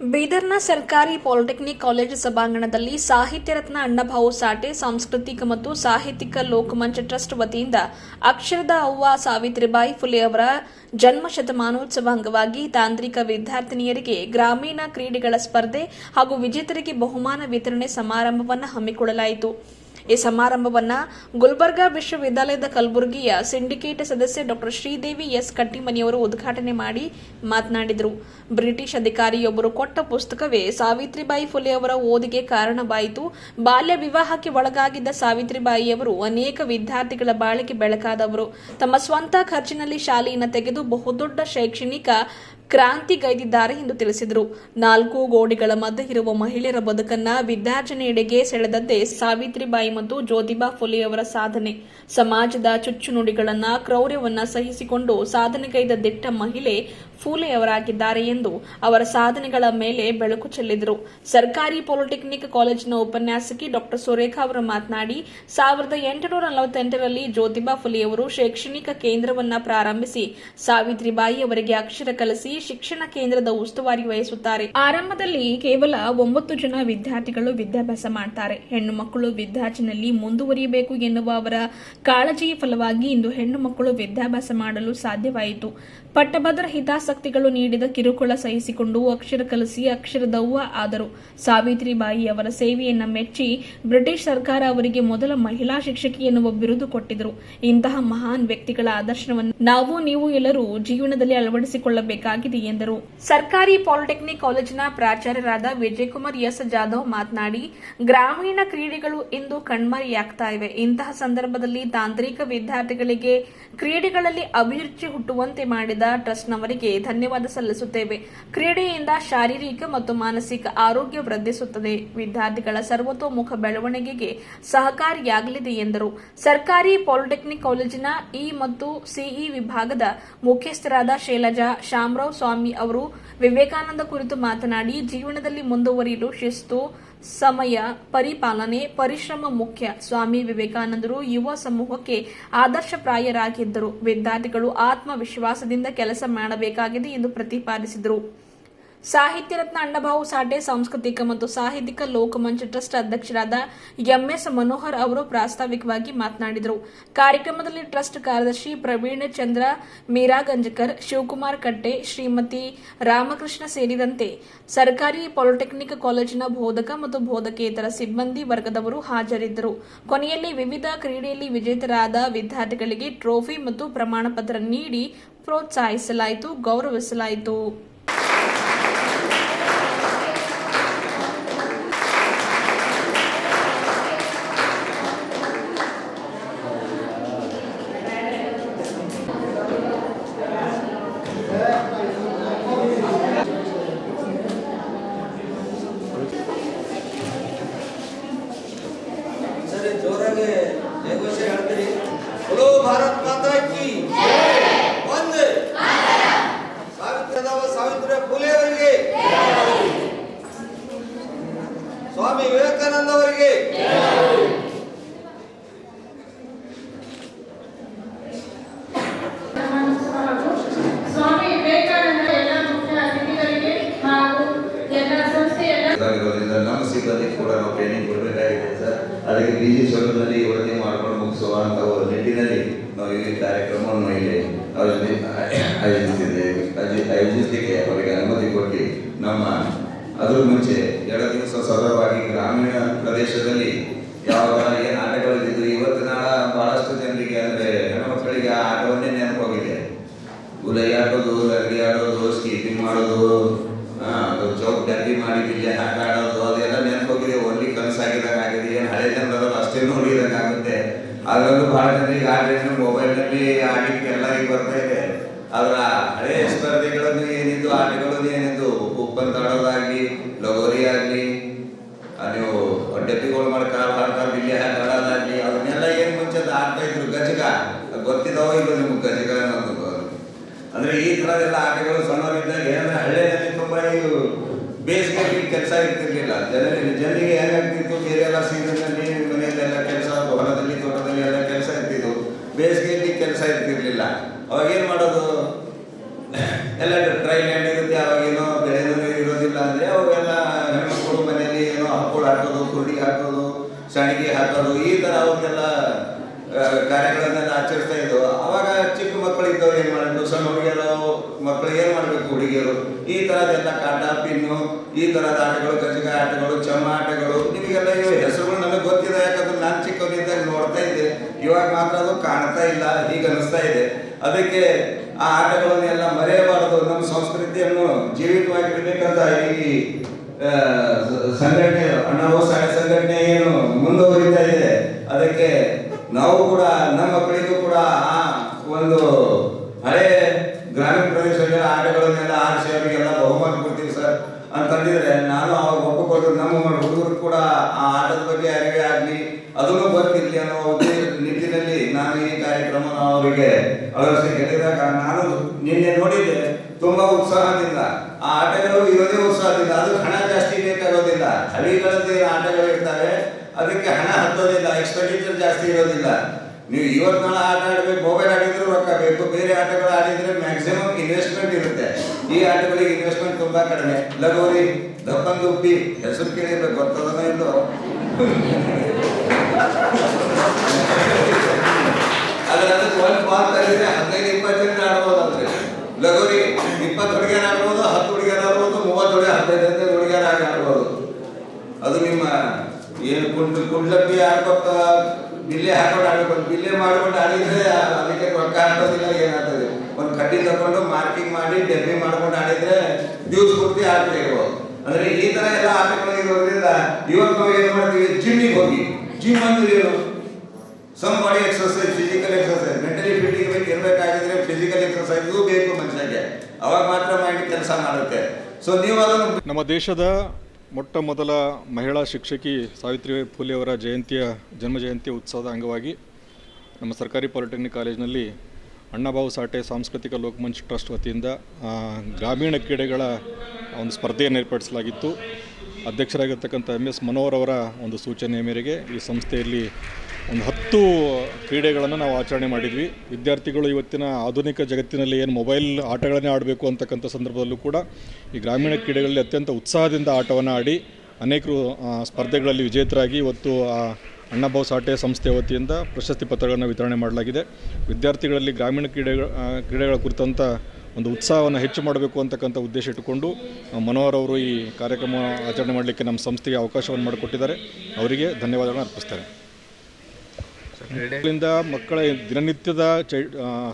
ಬೀದರ್ನ ಸರ್ಕಾರಿ polytechnic college ಸಭಾಂಗಣದಲ್ಲಿ ಸಾಹಿತ್ಯ ರತ್ನ ಅಣ್ಣಭಾವು ಸಾಟೆ, ಸಾಂಸ್ಕೃತಿಕ ಮತ್ತು ಸಾಹಿತ್ಯಿಕ ಲೋಕಮಂಚ ಟ್ರಸ್ಟ್ ವತಿಯಿಂದ ಅಕ್ಷರದ ಅವ್ವ ಸಾವಿತ್ರಿಬಾಯಿ ಫುಲೆ ಅವರ ಜನ್ಮ ಶತಮಾನೋತ್ಸವ ಅಂಗವಾಗಿ ತಾಂತ್ರಿಕ ವಿದ್ಯಾರ್ಥಿನಿಯರಿಗೆ ಗ್ರಾಮೀಣ ಕ್ರೀಡೆಗಳ ಸ್ಪರ್ಧೆ ಹಾಗೂ ವಿಜೇತರಿಗೆ ಬಹುಮಾನ ವಿತರಣೆ ಸಮಾರಂಭವನ್ನು ಹಮ್ಮಿಕೊಳ್ಳಲಾಯಿತು. ಈ ಸಮಾರಂಭವನ್ನ ಗುಲ್ಬರ್ಗಾ ವಿಶ್ವವಿದ್ಯಾಲಯದ ಕಲಬುರಗಿಯ ಸಿಂಡಿಕೇಟ್ ಸದಸ್ಯ ಡಾಕ್ಟರ್ ಶ್ರೀದೇವಿ ಎಸ್ ಕಟ್ಟಿಮನಿಯವರು ಉದ್ಘಾಟನೆ ಮಾಡಿ ಮಾತನಾಡಿದರು. ಬ್ರಿಟಿಷ್ ಅಧಿಕಾರಿಯೊಬ್ಬರು ಕೊಟ್ಟ ಪುಸ್ತಕವೇ ಸಾವಿತ್ರಿಬಾಯಿ ಫುಲೆ ಅವರ ಓದಿಗೆ ಕಾರಣವಾಯಿತು. ಬಾಲ್ಯ ವಿವಾಹಕ್ಕೆ ಒಳಗಾಗಿದ್ದ ಸಾವಿತ್ರಿಬಾಯಿಯವರು ಅನೇಕ ವಿದ್ಯಾರ್ಥಿಗಳ ಬಾಳಿಗೆ ಬೆಳಕಾದವರು. ತಮ್ಮ ಸ್ವಂತ ಖರ್ಚಿನಲ್ಲಿ ಶಾಲೆಯನ್ನು ತೆಗೆದು ಬಹುದೊಡ್ಡ ಶೈಕ್ಷಣಿಕ ಕ್ರಾಂತಿಗೈದಿದ್ದಾರೆ ಎಂದು ತಿಳಿಸಿದರು. ನಾಲ್ಕು ಗೋಡೆಗಳ ಮಧ್ಯೆ ಇರುವ ಮಹಿಳೆಯರ ಬದುಕನ್ನ ವಿದ್ಯಾರ್ಜನೆಯೆಡೆಗೆ ಸೆಳೆದದ್ದೆ ಸಾವಿತ್ರಿಬಾಯಿ ಮತ್ತು ಜ್ಯೋತಿಬಾ ಫುಲೆಯವರ ಸಾಧನೆ. ಸಮಾಜದ ಚುಚ್ಚುನುಡಿಗಳನ್ನ, ಕ್ರೌರ್ಯವನ್ನ ಸಹಿಸಿಕೊಂಡು ಸಾಧನೆಗೈದ ದಿಟ್ಟ ಮಹಿಳೆ ಫೂಲೆಯವರಾಗಿದ್ದಾರೆ ಎಂದು ಅವರ ಸಾಧನೆಗಳ ಮೇಲೆ ಬೆಳಕು ಚೆಲ್ಲಿದರು. ಸರ್ಕಾರಿ ಪಾಲಿಟೆಕ್ನಿಕ್ ಕಾಲೇಜಿನ ಉಪನ್ಯಾಸಕಿ ಡಾಕ್ಟರ್ ಸುರೇಖಾ ಅವರು ಮಾತನಾಡಿ, ಸಾವಿರದ ಎಂಟುನೂರ ನಲವತ್ತೆಂಟರಲ್ಲಿ ಜ್ಯೋತಿಬಾ ಫುಲೆಯವರು ಶೈಕ್ಷಣಿಕ ಕೇಂದ್ರವನ್ನ ಪ್ರಾರಂಭಿಸಿ, ಸಾವಿತ್ರಿಬಾಯಿ ಅವರಿಗೆ ಅಕ್ಷರ ಕಲಿಸಿ ಶಿಕ್ಷಣ ಕೇಂದ್ರದ ಉಸ್ತುವಾರಿ ವಹಿಸುತ್ತಾರೆ. ಆರಂಭದಲ್ಲಿ ಕೇವಲ ಒಂಬತ್ತು ಜನ ವಿದ್ಯಾರ್ಥಿಗಳು ವಿದ್ಯಾಭ್ಯಾಸ ಮಾಡ್ತಾರೆ. ಹೆಣ್ಣು ಮಕ್ಕಳು ವಿದ್ಯಾರ್ಥಿನಲ್ಲಿ ಮುಂದುವರಿಯಬೇಕು ಎನ್ನುವ ಅವರ ಕಾಳಜಿಯ ಫಲವಾಗಿ ಇಂದು ಹೆಣ್ಣು ಮಕ್ಕಳು ವಿದ್ಯಾಭ್ಯಾಸ ಮಾಡಲು ಸಾಧ್ಯವಾಯಿತು. ಪಟ್ಟಭದ್ರ ಹಿತಾಸಕ್ತಿಗಳು ನೀಡಿದ ಕಿರುಕುಳ ಸಹಿಸಿಕೊಂಡು ಅಕ್ಷರ ಕಲಿಸಿ ಅಕ್ಷರದವ್ವ ಆದರು. ಸಾವಿತ್ರಿಬಾಯಿ ಅವರ ಸೇವೆಯನ್ನ ಮೆಚ್ಚಿ ಬ್ರಿಟಿಷ್ ಸರ್ಕಾರ ಅವರಿಗೆ ಮೊದಲ ಮಹಿಳಾ ಶಿಕ್ಷಕಿ ಎನ್ನುವ ಬಿರುದು ಕೊಟ್ಟಿದ್ದರು ಇಂತಹ ಮಹಾನ್ ವ್ಯಕ್ತಿಗಳ ಆದರ್ಶವನ್ನು ನಾವು, ನೀವು ಎಲ್ಲರೂ ಜೀವನದಲ್ಲಿ ಅಳವಡಿಸಿಕೊಳ್ಳಬೇಕಾಗಿದೆ ಎಂದರು. ಸರ್ಕಾರಿ ಪಾಲಿಟೆಕ್ನಿಕ್ ಕಾಲೇಜಿನ ಪ್ರಾಚಾರ್ಯರಾದ ವಿಜಯಕುಮಾರ್ ಎಸ್ ಜಾಧವ್ ಮಾತನಾಡಿ, ಗ್ರಾಮೀಣ ಕ್ರೀಡೆಗಳು ಇಂದು ಕಣ್ಮರೆಯಾಗ್ತಾ ಇವೆ. ಇಂತಹ ಸಂದರ್ಭದಲ್ಲಿ ತಾಂತ್ರಿಕ ವಿದ್ಯಾರ್ಥಿಗಳಿಗೆ ಕ್ರೀಡೆಗಳಲ್ಲಿ ಅಭಿರುಚಿ ಹುಟ್ಟುವಂತೆ ಮಾಡಿದ ಟ್ರಸ್ಟ್ನವರಿಗೆ ಧನ್ಯವಾದ ಸಲ್ಲಿಸುತ್ತೇವೆ. ಕ್ರೀಡೆಯಿಂದ ಶಾರೀರಿಕ ಮತ್ತು ಮಾನಸಿಕ ಆರೋಗ್ಯ ವೃದ್ಧಿಸುತ್ತದೆ. ವಿದ್ಯಾರ್ಥಿಗಳ ಸರ್ವತೋಮುಖ ಬೆಳವಣಿಗೆಗೆ ಸಹಕಾರಿಯಾಗಲಿದೆ ಎಂದರು. ಸರ್ಕಾರಿ ಪಾಲಿಟೆಕ್ನಿಕ್ ಕಾಲೇಜಿನ ಇ ಮತ್ತು ಸಿಇ ವಿಭಾಗದ ಮುಖ್ಯಸ್ಥರಾದ ಶೈಲಜಾ ಶಾಮರಾವ್ ಸ್ವಾಮಿ ಅವರು ವಿವೇಕಾನಂದ ಕುರಿತು ಮಾತನಾಡಿ, ಜೀವನದಲ್ಲಿ ಮುಂದುವರಿಯಲು ಶಿಸ್ತು ಸಮಯ ಪರಿಪಾಲನೆ, ಪರಿಶ್ರಮ ಮುಖ್ಯ. ಸ್ವಾಮಿ ವಿವೇಕಾನಂದರು ಯುವ ಸಮೂಹಕ್ಕೆ ಆದರ್ಶಪ್ರಾಯರಾಗಿದ್ದರು. ವಿದ್ಯಾರ್ಥಿಗಳು ಆತ್ಮವಿಶ್ವಾಸದಿಂದ ಕೆಲಸ ಮಾಡಬೇಕಾಗಿದೆ ಎಂದು ಪ್ರತಿಪಾದಿಸಿದರು. ಸಾಹಿತ್ಯ ರತ್ನ ಅಣ್ಣಭಾವು ಸಾಡೆ, ಸಾಂಸ್ಕೃತಿಕ ಮತ್ತು ಸಾಹಿತ್ಯಿಕ ಲೋಕಮಂಚ ಟ್ರಸ್ಟ್ ಅಧ್ಯಕ್ಷರಾದ ಎಂಎಸ್ ಮನೋಹರ್ ಅವರು ಪ್ರಾಸ್ತಾವಿಕವಾಗಿ ಮಾತನಾಡಿದರು. ಕಾರ್ಯಕ್ರಮದಲ್ಲಿ ಟ್ರಸ್ಟ್ ಕಾರ್ಯದರ್ಶಿ ಪ್ರವೀಣ್ ಚಂದ್ರ ಮೀರಾಗಂಜಕರ್ ಶಿವಕುಮಾರ್ ಕಟ್ಟೆ, ಶ್ರೀಮತಿ ರಾಮಕೃಷ್ಣ ಸೇರಿದಂತೆ ಸರ್ಕಾರಿ ಪಾಲಿಟೆಕ್ನಿಕ್ ಕಾಲೇಜಿನ ಬೋಧಕ ಮತ್ತು ಬೋಧಕೇತರ ಸಿಬ್ಬಂದಿ ವರ್ಗದವರು ಹಾಜರಿದ್ದರು. ಕೊನೆಯಲ್ಲಿ ವಿವಿಧ ಕ್ರೀಡೆಯಲ್ಲಿ ವಿಜೇತರಾದ ವಿದ್ಯಾರ್ಥಿಗಳಿಗೆ ಟ್ರೋಫಿ ಮತ್ತು ಪ್ರಮಾಣ ಪತ್ರ ನೀಡಿ ಪ್ರೋತ್ಸಾಹಿಸಲಾಯಿತು, ಗೌರವಿಸಲಾಯಿತು. ಭಾರತ್ ಮಾತಾ ಕಿ ಒಂದು! ಸಾವಿತ್ರಿದಾವ ಸಾವಿತ್ರಿ ಫುಲೆ ಅವರಿಗೆ ಸ್ವಾಮಿ ವಿವೇಕಾನಂದ ಅವರಿಗೆ ಕೂಡ ಅದಕ್ಕೆ ಬಿಜಿ ಸ್ವರೂಪದಲ್ಲಿ ವರದಿ ಮಾಡ್ಕೊಂಡು ಮುಗಿಸುವ ಅಂತ ನಿಟ್ಟಿನಲ್ಲಿ ನಾವು ಈ ಕಾರ್ಯಕ್ರಮವನ್ನು ಇಲ್ಲಿ ಅವರಲ್ಲಿ ಆಯೋಜಿಸಿದ್ದೇವೆ ಆಯೋಜಿಸಲಿಕ್ಕೆ ಅವರಿಗೆ ಅನುಮತಿ ಕೊಟ್ಟು ನಮ್ಮ ಅದ್ರ ಮುಂಚೆ ಎರಡು ದಿವಸ ಸದರವಾಗಿ ಗ್ರಾಮೀಣ ಪ್ರದೇಶದಲ್ಲಿ ಯಾವಾಗ ಮೊಬೈಲ್ನಲ್ಲಿ ಆಡಿಕ್ಕೆ ಎಲ್ಲರಿಗೆ ಬರ್ತಾ ಇದೆ. ಅದರ ಹಳೆ ಸ್ಪರ್ಧೆಗಳನ್ನು ಏನಿದ್ದು ಆಟಗಳನ್ನು ಏನಿದ್ದು? ಉಪ್ಪಂತ ಆಡೋದಾಗ್ಲಿ ಲಗೋರಿ ಆಗಲಿ ನೀವು ಡಬ್ಬಿಗಳು ಮಾಡಿ ಕಾಲು ಹಾಡ್ತಾರೆ ಬಿಲ್ಲೆ ಹಾಕಿ ಆಡೋದಾಗ್ಲಿ ಅದನ್ನೆಲ್ಲ ಏನು ಮುಂಚೆ ಆಡ್ತಾ ಇದ್ರು? ಅದು ಗೊತ್ತಿದಾವೋ ಇಲ್ಲೋ ನಿಮ್ಗೆ ಗಜಗ ಅನ್ನೋದು ಅಂದ್ರೆ ಈ ಥರದೆಲ್ಲ ಆಟಗಳು ಸಣ್ಣವರಿದ್ದಾಗ ಏನಂದ್ರೆ ಹಳ್ಳಿಯಲ್ಲಿ ತುಂಬ ಬೇಸಿಗೆಯಲ್ಲಿ ಕೆಲಸ ಇರ್ತಿರ್ಲಿಲ್ಲ. ಜನರಿಗೆ ಜನರಿಗೆ ಸಂಡಿಗೆ ಹಾಕೋದು ಈ ತರ ಅವ್ರಿಗೆಲ್ಲ ಆ, ಕಾರ್ಯಗಳನ್ನೆಲ್ಲ ಆಚರಿಸ್ತಾ ಇದ್ದವು ಅವಾಗ ಚಿಕ್ಕ ಮಕ್ಕಳು ಇದ್ದವ್ರು ಏನು ಮಾಡೋದು? ಸಣ್ಣ ಹುಡುಗಿಯರು ಮಕ್ಕಳು ಏನು ಮಾಡಬೇಕು ಹುಡುಗಿಯರು? ಈ ಥರದ್ದೆಲ್ಲ ಕಾಟ ಪಿನ್ನು ಈ ತರದ ಆಟಗಳು ಕಜ್ಜಿಕಾಯಿ ಆಟಗಳು ಚಮ್ಮ ಆಟಗಳು ನಿಮಗೆಲ್ಲ ಇವು. ಹೆಸರುಗಳು ನನಗೆ ಗೊತ್ತಿದೆ ಯಾಕಂದ್ರೆ ನಾನು ಚಿಕ್ಕವನಿದ್ದಾಗ ನೋಡ್ತಾ ಇದ್ದೆ. ಇವಾಗ ಮಾತ್ರ ಅದು ಕಾಣ್ತಾ ಇಲ್ಲ ಈಗ ಅನಿಸ್ತಾ ಇದೆ. ಅದಕ್ಕೆ ಆ ಆಟಗಳನ್ನೆಲ್ಲ ಮರೆಯಬಾರದು. ನಮ್ಮ ಸಂಸ್ಕೃತಿಯನ್ನು ಜೀವಿತವಾಗಿಡಬೇಕಂತ ಈ ಸಂಘಟನೆ ಅಣ್ಣಾವು ಸಾಡೆ ಸಂಘಟನೆ ಏನು ಮುಂದುವರಿತಾ ಇದೆ. ಅದಕ್ಕೆ ನಾವು ಕೂಡ, ನಮ್ಮ ಮಕ್ಕಳಿಗೂ ಕೂಡ ಆ ಒಂದು ಹಳೆ ಗ್ರಾಮೀಣ ಪ್ರದೇಶಗಳ ಆಟಗಳನ್ನೆಲ್ಲ ಆರಿಸಿ ಅವರಿಗೆಲ್ಲ ಬಹುಮಾನ ಕೊಡ್ತೀವಿ ಸರ್ ಅಂತಂದಿದ್ರೆ ಹತ್ತೋದಿಲ್ಲ ಎಕ್ಸ್ಪೆಂಡಿಚರ್ ಜಾಸ್ತಿ ಇರೋದಿಲ್ಲ. ನೀವು ಇವತ್ತು ನಾಳೆ ಆಟ ಆಡಬೇಕು ಮೊಬೈಲ್ ಆಡಿದ್ರೆ ರೊಕ್ಕ ಬೇಕು, ಬೇರೆ ಆಟಗಳು ಆಡಿದ್ರೆ ಮ್ಯಾಕ್ಸಿಮಮ್ ಇನ್ವೆಸ್ಟ್ಮೆಂಟ್ ಇರುತ್ತೆ. ಈ ಆಟಗಳಿಗೆ ಇನ್ವೆಸ್ಟ್ಮೆಂಟ್ ತುಂಬಾ ಕಡಿಮೆ. ಲಗೋರಿ ದಪ್ಪಂದು ಉಪ್ಪಿ, ಹೆಸರು ಕೇಳಿರ್ಬೇಕು ಗೊತ್ತದನೋ ಇಲ್ಲೋ? ಅದರ ಒಂದು ಬಾಲ್ ತಗೊಂಡ್ರೆ ಹದಿನೈದು, ಇಪ್ಪತ್ತು ಜನ ಆಡ್ಬೋದು ಅಂದ್ರೆ ಲಗೋರಿ ಇಪ್ಪತ್ತು ಹುಡುಗಿಯರು ಆಡ್ಬೋದು ಹತ್ತು ಹುಡುಗಿಯರು ಆಡ್ಬೋದು ಮೂವತ್ತು ಹುಡುಗ ಹದಿನೈದು ಹದಿನೈದು ಹುಡುಗಿಯರು ಆಗಿ ಆಡ್ಬೋದು ಅದು ನಿಮ್ಮ ಏನು ಕುಂಡ್ ಕುಂಡ್ಲಪ್ಪಿ ಆಡ್ಕೊತ ಬಿಲ್ಲೆ ಹಾಕೊಂಡು ಆಡ್ಬೇಕು ಒಂದು ಬಿಲ್ಲೆ ಮಾಡ್ಕೊಂಡು ಆಡಿದ್ರೆ ಅದಕ್ಕೆ ರೊಕ್ಕ ಹಾಕೋದಿಲ್ಲ, ಏನಾಗ್ತದೆ? ಒಂದು ಕಡ್ಡಿ ತಗೊಂಡು ಮಾರ್ಕಿಂಗ್ ಮಾಡಿ, ಡೆಬ್ಬಿ ಮಾಡ್ಕೊಂಡು ಆಡಿದ್ರೆ ದಿವ್ಸ ಪೂರ್ತಿ ಆಡ್ಬೇಕು ಅಂದ್ರೆ ಈ ತರ ಎಲ್ಲ ಆಟಗಳು ಇರೋದ್ರಿಂದ ನಾವು ಏನು ಮಾಡ್ತೀವಿ? ಜಿಮ್ಮಿಗೆ ಹೋಗಿ. ಜಿಮ್ ಅಂದ್ರೆ ಏನು? Some body exercise physical exercise mentally fit ಇರ್ಬೇಕು ಇರಬೇಕಾಗಿದ್ರೆ ಫಿಸಿಕಲ್ ಎಕ್ಸರ್ಸೈಸು ಬೇಕು ಮನುಷ್ಯಗೆ ಅವಾಗ ಮಾತ್ರ ಮೈಂಡ್ ಕೆಲಸ ಮಾಡುತ್ತೆ. ಸೊ ನೀವು ಅದನ್ನು ನಮ್ಮ ದೇಶದ ಮೊಟ್ಟ ಮೊದಲ ಮಹಿಳಾ ಶಿಕ್ಷಕಿ ಸಾವಿತ್ರಿಬಾಯಿ ಫುಲೆ ಅವರ ಜಯಂತಿಯ, ಜನ್ಮ ಜಯಂತಿ ಉತ್ಸವದ ಅಂಗವಾಗಿ ನಮ್ಮ ಸರ್ಕಾರಿ ಪಾಲಿಟೆಕ್ನಿಕ್ ಕಾಲೇಜಿನಲ್ಲಿ ಅಣ್ಣಬಾಬು ಸಾಟೆ ಸಾಂಸ್ಕೃತಿಕ ಲೋಕಮಂಚ್ ಟ್ರಸ್ಟ್ ವತಿಯಿಂದ ಗ್ರಾಮೀಣ ಕ್ರೀಡೆಗಳ ಒಂದು ಸ್ಪರ್ಧೆಯನ್ನು ಏರ್ಪಡಿಸಲಾಗಿತ್ತು. ಅಧ್ಯಕ್ಷರಾಗಿರ್ತಕ್ಕಂಥ ಎಂ ಎಸ್ ಮನೋಹರ್ ಅವರ ಒಂದು ಸೂಚನೆಯ ಮೇರೆಗೆ ಈ ಸಂಸ್ಥೆಯಲ್ಲಿ ಒಂದು ಹತ್ತು ಕ್ರೀಡೆಗಳನ್ನು ನಾವು ಆಚರಣೆ ಮಾಡಿದ್ವಿ. ವಿದ್ಯಾರ್ಥಿಗಳು ಇವತ್ತಿನ ಆಧುನಿಕ ಜಗತ್ತಿನಲ್ಲಿ ಏನು ಮೊಬೈಲ್ ಆಟಗಳನ್ನೇ ಆಡಬೇಕು ಅಂತಕ್ಕಂಥ ಸಂದರ್ಭದಲ್ಲೂ ಕೂಡ ಈ ಗ್ರಾಮೀಣ ಕ್ರೀಡೆಗಳಲ್ಲಿ ಅತ್ಯಂತ ಉತ್ಸಾಹದಿಂದ ಆಟವನ್ನು ಆಡಿ ಅನೇಕರು ಸ್ಪರ್ಧೆಗಳಲ್ಲಿ ವಿಜೇತರಾಗಿ ಇವತ್ತು ಅಣ್ಣಾಭಾವ್ ಸಾಟೆ ಸಂಸ್ಥೆ ವತಿಯಿಂದ ಪ್ರಶಸ್ತಿ ಪತ್ರಗಳನ್ನು ವಿತರಣೆ ಮಾಡಲಾಗಿದೆ. ವಿದ್ಯಾರ್ಥಿಗಳಲ್ಲಿ ಗ್ರಾಮೀಣ ಕ್ರೀಡೆಗಳ ಕ್ರೀಡೆಗಳ ಕುರಿತಂಥ ಒಂದು ಉತ್ಸಾಹವನ್ನು ಹೆಚ್ಚು ಮಾಡಬೇಕು ಅಂತಕ್ಕಂಥ ಉದ್ದೇಶ ಇಟ್ಟುಕೊಂಡು ಮನೋಹರ್ ಅವರು ಈ ಕಾರ್ಯಕ್ರಮ ಆಚರಣೆ ಮಾಡಲಿಕ್ಕೆ ನಮ್ಮ ಸಂಸ್ಥೆಗೆ ಅವಕಾಶವನ್ನು ಮಾಡಿಕೊಟ್ಟಿದ್ದಾರೆ. ಅವರಿಗೆ ಧನ್ಯವಾದಗಳನ್ನು ಅರ್ಪಿಸ್ತಾರೆ ಇದರಿಂದ ಮಕ್ಕಳ ದಿನನಿತ್ಯದ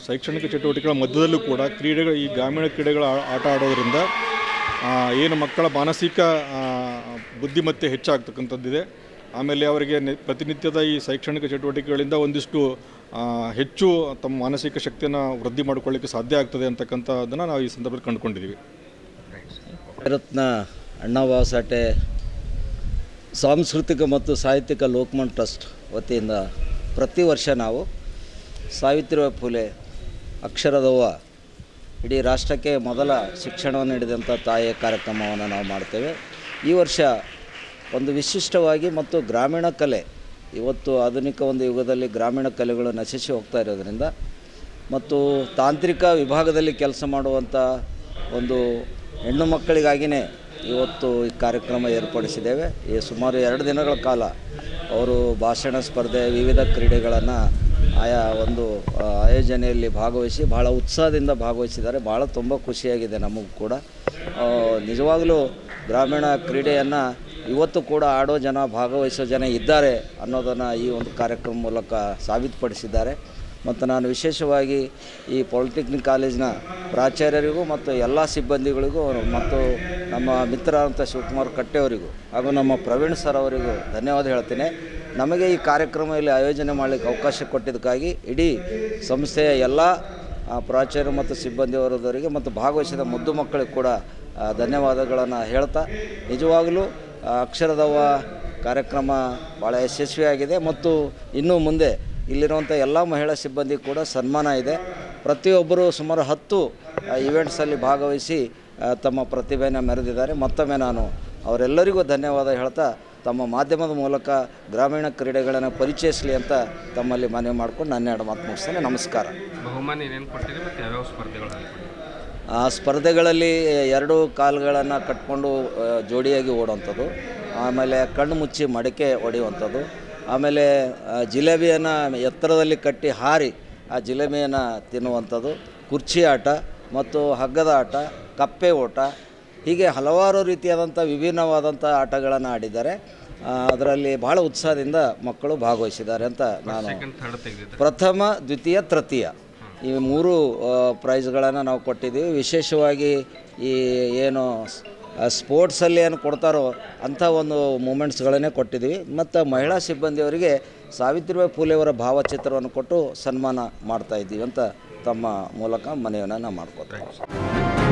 ಶೈಕ್ಷಣಿಕ ಚಟುವಟಿಕೆಗಳ ಮಧ್ಯದಲ್ಲೂ ಕೂಡ ಕ್ರೀಡೆಗಳು, ಈ ಗ್ರಾಮೀಣ ಕ್ರೀಡೆಗಳ ಆಟ ಆಡೋದರಿಂದ ಏನು ಮಕ್ಕಳ ಮಾನಸಿಕ ಬುದ್ಧಿಮತ್ತೆ ಹೆಚ್ಚಾಗ್ತಕ್ಕಂಥದ್ದಿದೆ. ಆಮೇಲೆ ಅವರಿಗೆ ಪ್ರತಿನಿತ್ಯದ ಈ ಶೈಕ್ಷಣಿಕ ಚಟುವಟಿಕೆಗಳಿಂದ ಒಂದಿಷ್ಟು ಹೆಚ್ಚು ತಮ್ಮ ಮಾನಸಿಕ ಶಕ್ತಿಯನ್ನು ವೃದ್ಧಿ ಮಾಡಿಕೊಳ್ಳಿಕ್ಕೆ ಸಾಧ್ಯ ಆಗ್ತದೆ ಅಂತಕ್ಕಂಥದ್ದನ್ನು ನಾವು ಈ ಸಂದರ್ಭದಲ್ಲಿ ಕಂಡುಕೊಂಡಿದ್ದೀವಿ. ರತ್ನ ಅಣ್ಣಾಬಾ ಸಾಂಸ್ಕೃತಿಕ ಮತ್ತು ಸಾಹಿತ್ಯಿಕ ಲೋಕಮನ್ ಟ್ರಸ್ಟ್ ವತಿಯಿಂದ ಪ್ರತಿ ವರ್ಷ ನಾವು ಸಾವಿತ್ರಿಬಾಯಿ ಫುಲೆ ಅಕ್ಷರದವ್ವ ಇಡೀ ರಾಷ್ಟ್ರಕ್ಕೆ ಮೊದಲ ಶಿಕ್ಷಣವನ್ನು ನೀಡಿದಂಥ ತಾಯಿಯ ಕಾರ್ಯಕ್ರಮವನ್ನು ನಾವು ಮಾಡ್ತೇವೆ. ಈ ವರ್ಷ ಒಂದು ವಿಶಿಷ್ಟವಾಗಿ ಮತ್ತು ಗ್ರಾಮೀಣ ಕಲೆ, ಇವತ್ತು ಆಧುನಿಕ ಒಂದು ಯುಗದಲ್ಲಿ ಗ್ರಾಮೀಣ ಕಲೆಗಳು ನಶಿಸಿ ಹೋಗ್ತಾ ಇರೋದರಿಂದ ಮತ್ತು ತಾಂತ್ರಿಕ ವಿಭಾಗದಲ್ಲಿ ಕೆಲಸ ಮಾಡುವಂಥ ಒಂದು ಹೆಣ್ಣು ಮಕ್ಕಳಿಗಾಗಿಯೇ ಇವತ್ತು ಈ ಕಾರ್ಯಕ್ರಮ ಏರ್ಪಡಿಸಿದ್ದೇವೆ. ಈ ಸುಮಾರು ಎರಡು ದಿನಗಳ ಕಾಲ ಅವರು ಭಾಷಣ ಸ್ಪರ್ಧೆ ವಿವಿಧ ಕ್ರೀಡೆಗಳನ್ನು ಆಯಾ ಒಂದು ಆಯೋಜನೆಯಲ್ಲಿ ಭಾಗವಹಿಸಿ ಭಾಳ ಉತ್ಸಾಹದಿಂದ ಭಾಗವಹಿಸಿದ್ದಾರೆ. ಭಾಳ ತುಂಬ ಖುಷಿಯಾಗಿದೆ ನಮಗೂ ಕೂಡ. ನಿಜವಾಗಲೂ ಗ್ರಾಮೀಣ ಕ್ರೀಡೆಯನ್ನು ಇವತ್ತು ಕೂಡ ಆಡೋ ಜನ, ಭಾಗವಹಿಸೋ ಜನ ಇದ್ದಾರೆ ಅನ್ನೋದನ್ನು ಈ ಒಂದು ಕಾರ್ಯಕ್ರಮ ಮೂಲಕ ಸಾಬೀತುಪಡಿಸಿದ್ದಾರೆ. ಮತ್ತು ನಾನು ವಿಶೇಷವಾಗಿ ಈ ಪಾಲಿಟೆಕ್ನಿಕ್ ಕಾಲೇಜಿನ ಪ್ರಾಚಾರ್ಯರಿಗೂ ಮತ್ತು ಎಲ್ಲ ಸಿಬ್ಬಂದಿಗಳಿಗೂ ಮತ್ತು ನಮ್ಮ ಮಿತ್ರ ಅಂತ ಶಿವಕುಮಾರ್ ಕಟ್ಟೆಯವರಿಗೂ ಹಾಗೂ ನಮ್ಮ ಪ್ರವೀಣ್ ಸರ್ ಅವರಿಗೂ ಧನ್ಯವಾದ ಹೇಳ್ತೇನೆ. ನಮಗೆ ಈ ಕಾರ್ಯಕ್ರಮ ಇಲ್ಲಿ ಆಯೋಜನೆ ಮಾಡಲಿಕ್ಕೆ ಅವಕಾಶ ಕೊಟ್ಟಿದ್ದಕ್ಕಾಗಿ ಇಡೀ ಸಂಸ್ಥೆಯ ಎಲ್ಲ ಪ್ರಾಚಾರ್ಯ ಮತ್ತು ಸಿಬ್ಬಂದಿಯವರದವರಿಗೆ ಮತ್ತು ಭಾಗವಹಿಸಿದ ಮುದ್ದು ಮಕ್ಕಳಿಗೆ ಕೂಡ ಧನ್ಯವಾದಗಳನ್ನು ಹೇಳ್ತಾ, ನಿಜವಾಗಲೂ ಅಕ್ಷರದವ ಕಾರ್ಯಕ್ರಮ ಭಾಳ ಯಶಸ್ವಿಯಾಗಿದೆ ಮತ್ತು ಇನ್ನೂ ಮುಂದೆ ಇಲ್ಲಿರುವಂಥ ಎಲ್ಲ ಮಹಿಳಾ ಸಿಬ್ಬಂದಿ ಕೂಡ ಸನ್ಮಾನ ಇದೆ. ಪ್ರತಿಯೊಬ್ಬರು ಸುಮಾರು ಹತ್ತು ಈವೆಂಟ್ಸಲ್ಲಿ ಭಾಗವಹಿಸಿ ತಮ್ಮ ಪ್ರತಿಭೆಯನ್ನು ಮೆರೆದಿದ್ದಾರೆ. ಮತ್ತೊಮ್ಮೆ ನಾನು ಅವರೆಲ್ಲರಿಗೂ ಧನ್ಯವಾದ ಹೇಳ್ತಾ ತಮ್ಮ ಮಾಧ್ಯಮದ ಮೂಲಕ ಗ್ರಾಮೀಣ ಕ್ರೀಡೆಗಳನ್ನು ಪರಿಚಯಿಸಲಿ ಅಂತ ತಮ್ಮಲ್ಲಿ ಮನವಿ ಮಾಡ್ಕೊಂಡು ನನ್ನ ಎರಡು ಮಾತು ಮುಗಿಸ್ತೇನೆ. ನಮಸ್ಕಾರ. ಬಹುಮಾನ ಏನೇನು ಕೊಟ್ಟಿರಿ ಮತ್ತು ಯಾವ್ಯಾವ ಸ್ಪರ್ಧೆಗಳು ಆ ಸ್ಪರ್ಧೆಗಳಲ್ಲಿ ಎರಡು ಕಾಲುಗಳನ್ನು ಕಟ್ಕೊಂಡು ಜೋಡಿಯಾಗಿ ಓಡುವಂಥದ್ದು ಆಮೇಲೆ ಕಣ್ಣು ಮುಚ್ಚಿ ಮಡಿಕೆ ಹೊಡೆಯುವಂಥದ್ದು ಆಮೇಲೆ ಜಿಲೇಬಿಯನ್ನು ಎತ್ತರದಲ್ಲಿ ಕಟ್ಟಿ ಹಾರಿ ಆ ಜಿಲೇಬಿಯನ್ನು ತಿನ್ನುವಂಥದ್ದು. ಕುರ್ಚಿ ಆಟ ಮತ್ತು ಹಗ್ಗದ ಆಟ ಕಪ್ಪೆ ಓಟ ಹೀಗೆ ಹಲವಾರು ರೀತಿಯಾದಂಥ ವಿಭಿನ್ನವಾದಂಥ ಆಟಗಳನ್ನು ಆಡಿದ್ದಾರೆ. ಅದರಲ್ಲಿ ಬಹಳ ಉತ್ಸಾಹದಿಂದ ಮಕ್ಕಳು ಭಾಗವಹಿಸಿದ್ದಾರೆ ಅಂತ ನಾನು ಪ್ರಥಮ ದ್ವಿತೀಯ ತೃತೀಯ ಈ ಮೂರು ಪ್ರೈಸ್ಗಳನ್ನು ನಾವು ಕೊಟ್ಟಿದ್ದೀವಿ. ವಿಶೇಷವಾಗಿ ಈ ಏನು ಸ್ಪೋರ್ಟ್ಸಲ್ಲಿ ಏನು ಕೊಡ್ತಾರೋ ಅಂಥ ಒಂದು ಮೂಮೆಂಟ್ಸ್ಗಳನ್ನೇ ಕೊಟ್ಟಿದ್ದೀವಿ. ಮತ್ತು ಮಹಿಳಾ ಸಿಬ್ಬಂದಿಯವರಿಗೆ ಸಾವಿತ್ರಿಬಾಯಿ ಫೂಲೆಯವರ ಭಾವಚಿತ್ರವನ್ನು ಕೊಟ್ಟು ಸನ್ಮಾನ ಮಾಡ್ತಾ ಇದ್ದೀವಿ ಅಂತ ತಮ್ಮ ಮೂಲಕ ಮನವಿಯನ್ನು ನಾವು ಮಾಡ್ಕೊತೀವಿ